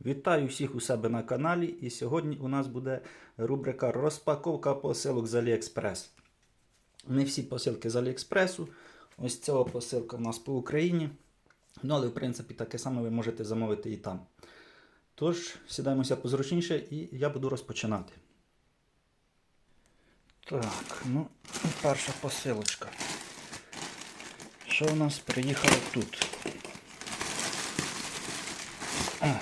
Вітаю всіх у себе на каналі. І сьогодні у нас буде рубрика розпаковка посилок з Аліекспрес. Не всі посилки з Аліекспресу. Ось ця посилка у нас по Україні. Ну, але в принципі таке саме ви можете замовити і там. Тож, сідаємося позручніше і я буду розпочинати. Так, ну, перша посилочка. Що у нас приїхало тут? А.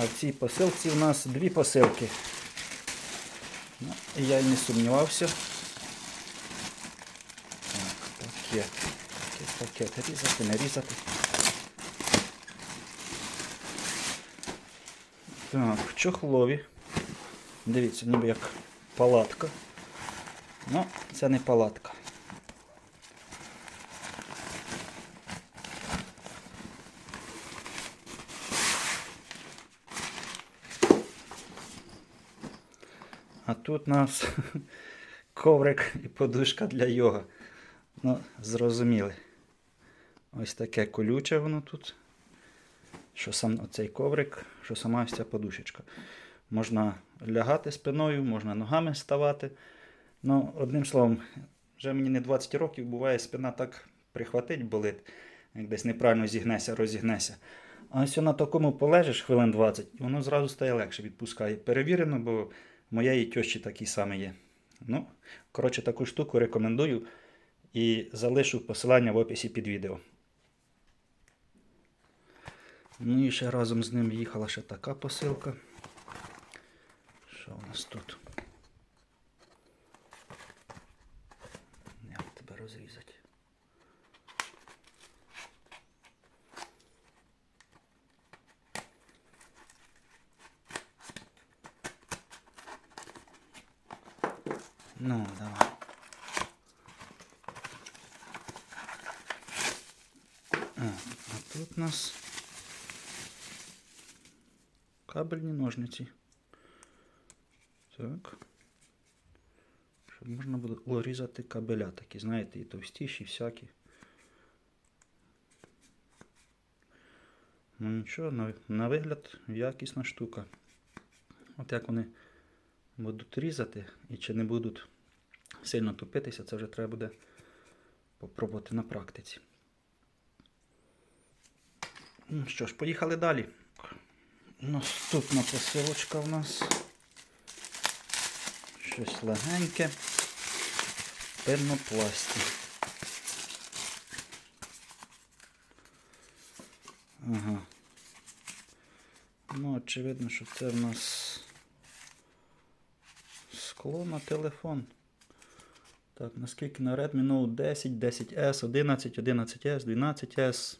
А в цій посилці у нас дві посилки. Ну, я не сумнівався. Так, пакет. Пакет, пакет. Різати, не різати. Так, чохлові. Дивіться, ніби як палатка. Ну, це не палатка. А тут у нас коврик і подушка для йога. Ну, зрозуміли. Ось таке колюче воно тут. Що сам оцей коврик, що сама ось ця подушечка. Можна лягати спиною, можна ногами ставати. Ну, одним словом, вже мені не 20 років, буває, спина так прихватить, болить, як десь неправильно зігнеся, розігнеся. А ось на такому полежиш хвилин 20, і воно зразу стає легше відпускає. Перевірено, бо моєї тьощі такий самий є. Ну, коротше, таку штуку рекомендую і залишу посилання в описі під відео. Ну і ще разом з ним їхала ще така посилка. Що у нас тут? Як тебе розрізати? Ну, давай. А, а тут у нас кабельні ножниці. Так. Щоб можна було різати кабеля такі, знаєте, і товстіші, і всякі. Ну нічого, на, на вигляд якісна штука. От як вони будуть різати і чи не будуть сильно тупитися, це вже треба буде попробувати на практиці. Ну що ж, поїхали далі. Наступна посилочка в нас. Щось легеньке. Пенопласті. Ага. Ну, очевидно, що це в нас скло на телефон. Так, наскільки на Redmi Note 10, 10S, 11, 11S, 12S,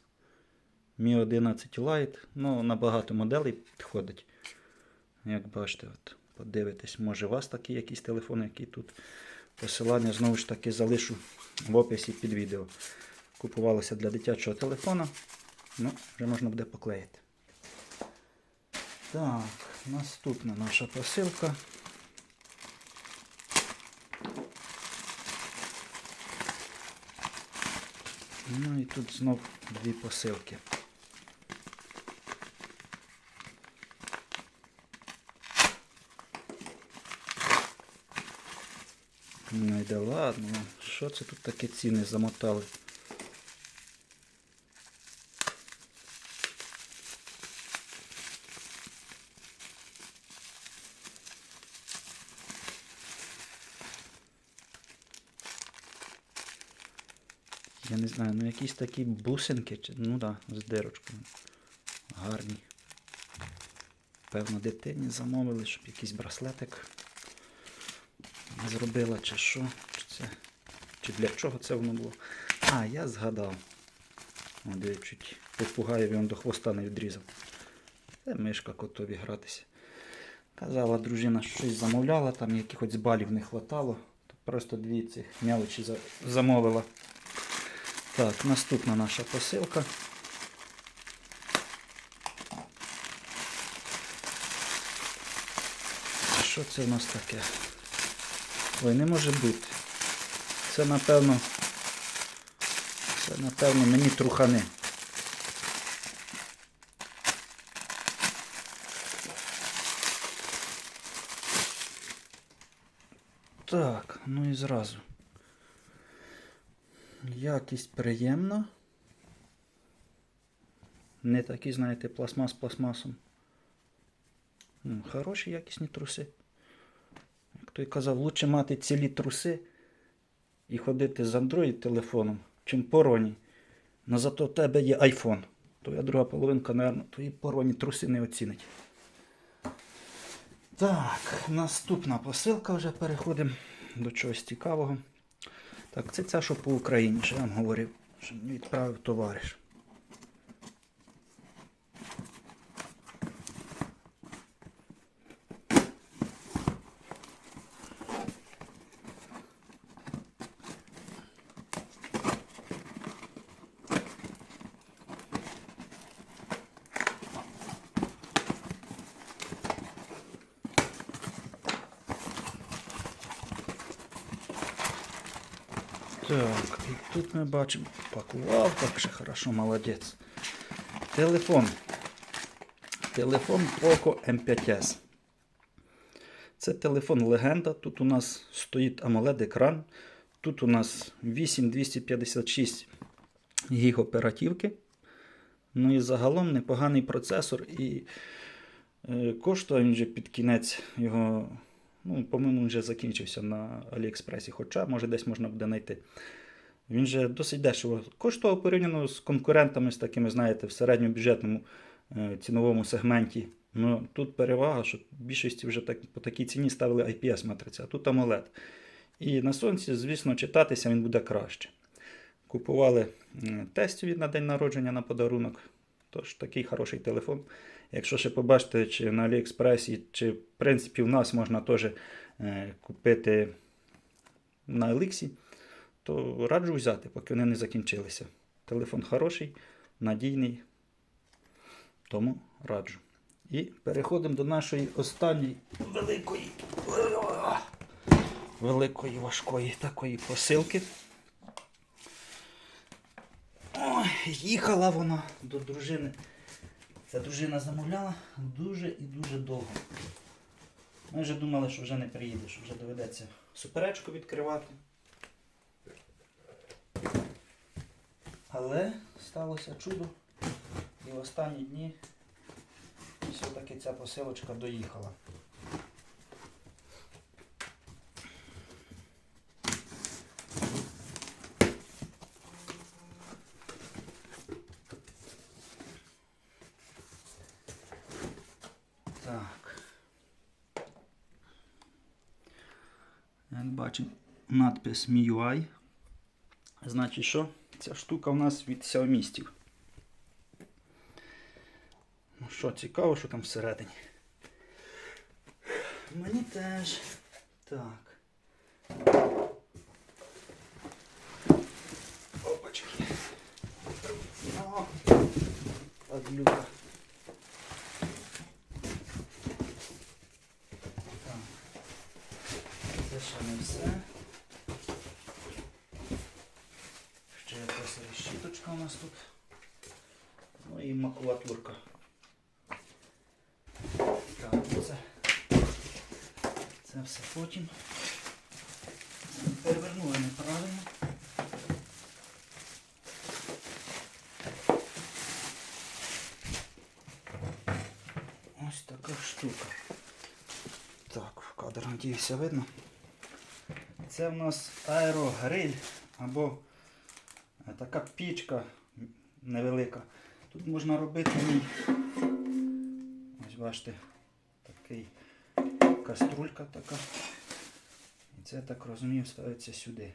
Mi 11 Lite. Ну, на багато моделей підходить. Як бачите, от, подивитесь, може у вас такі якісь телефони, які тут посилання знову ж таки залишу в описі під відео. Купувалося для дитячого телефона. Ну, вже можна буде поклеїти. Так, наступна наша посилка. Ну і тут знов дві посилки. Ну і да ладно, що це тут таке ціни замотали? Знаю, ну якісь такі бусинки, ну так, да, з дирочкою. Гарні. Певно, дитині замовили, щоб якийсь браслетик зробила, чи що. Чи, це, чи для чого це воно було. А, я згадав. О, де чуть він до хвоста не відрізав. Це мишка котові гратися. Казала, дружина що щось замовляла, там якихось балів не хватало. То просто дві цих мелочі замовила. Так, наступна наша посилка. Що це в нас таке? Ой, не може бути. Це, напевно, це, напевно, мені трухани. Так, ну і зразу. Якість приємна. Не такі, знаєте, пластмас пластмасом. Ну, хороші якісні труси. Як той казав, лучше мати цілі труси і ходити з Android телефоном, чим пороні. Но зато в тебе є iPhone. Твоя друга половинка, мабуть, твої пороні труси не оцінить. Так, наступна посилка вже переходимо до чогось цікавого. Так, це ця, що по Україні, що я вам говорив, що відправив товариш. Так, і тут ми бачимо пакував, так ще хорошо, молодець. Телефон. Телефон Poco M5S. Це телефон легенда. Тут у нас стоїть AMOLED екран. Тут у нас 8256 гіг оперативки. Ну і загалом непоганий процесор. І е, коштує він вже під кінець його. Ну, по-моєму, він вже закінчився на Аліекспресі, хоча може десь можна буде знайти. Він же досить дешево коштував порівняно з конкурентами, з такими, знаєте, в середньобюджетному е, ціновому сегменті. Ну, тут перевага, що більшості вже так, по такій ціні ставили IPS матриця, а тут AMOLED. І на сонці, звісно, читатися він буде краще. Купували м, тестові на день народження на подарунок. Тож такий хороший телефон. Якщо ще побачите, чи на Аліекспресі, чи в принципі в нас можна теж е, купити на Еликсі, то раджу взяти, поки вони не закінчилися. Телефон хороший, надійний, тому раджу. І переходимо до нашої останньої великої, великої важкої такої посилки. Ой, їхала вона до дружини. Ця дружина замовляла дуже і дуже довго. Ми вже думали, що вже не приїде, що вже доведеться суперечку відкривати. Але сталося чудо. І в останні дні все-таки ця посилочка доїхала. Так. Як бачимо, надпис MIUI. Значить, що? Ця штука у нас від Xiaomi. Ну що, цікаво, що там всередині. Мені теж. Так. Опачки. О, падлюка. Так. Це ще не все. Ще якась решіточка у нас тут. Ну і макулатурка. Так, це, це все потім. Перевернули неправильно. Ось така штука. Так, в кадр надіюся видно. Це в нас аерогриль або така пічка невелика. Тут можна робити мій, ось бачите, такий каструлька така. І це, так розумію, ставиться сюди.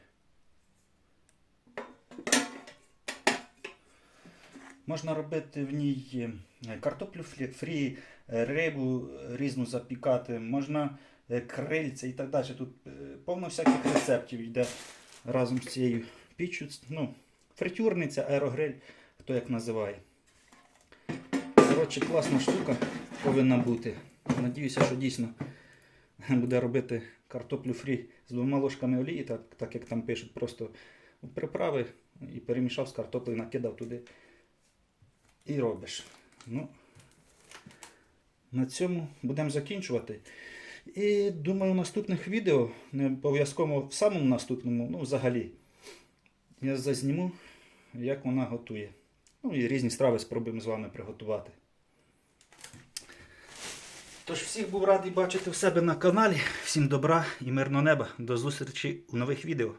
Можна робити в ній е, картоплю фрі, е, рибу різну запікати, можна е, крильця і так далі. Тут е, повно всяких рецептів йде разом з цією піччю. Ну, фритюрниця, аерогриль, хто як називає. Коротше, класна штука повинна бути. Надіюся, що дійсно буде робити картоплю фрі з двома ложками олії, так, так як там пишуть, просто приправи і перемішав з картоплею, накидав туди і робиш. Ну, на цьому будемо закінчувати. І думаю, в наступних відео, не обов'язково в самому наступному, ну взагалі, я зазніму, як вона готує. Ну і різні страви спробуємо з вами приготувати. Тож всіх був радий бачити в себе на каналі. Всім добра і мирного неба. До зустрічі у нових відео.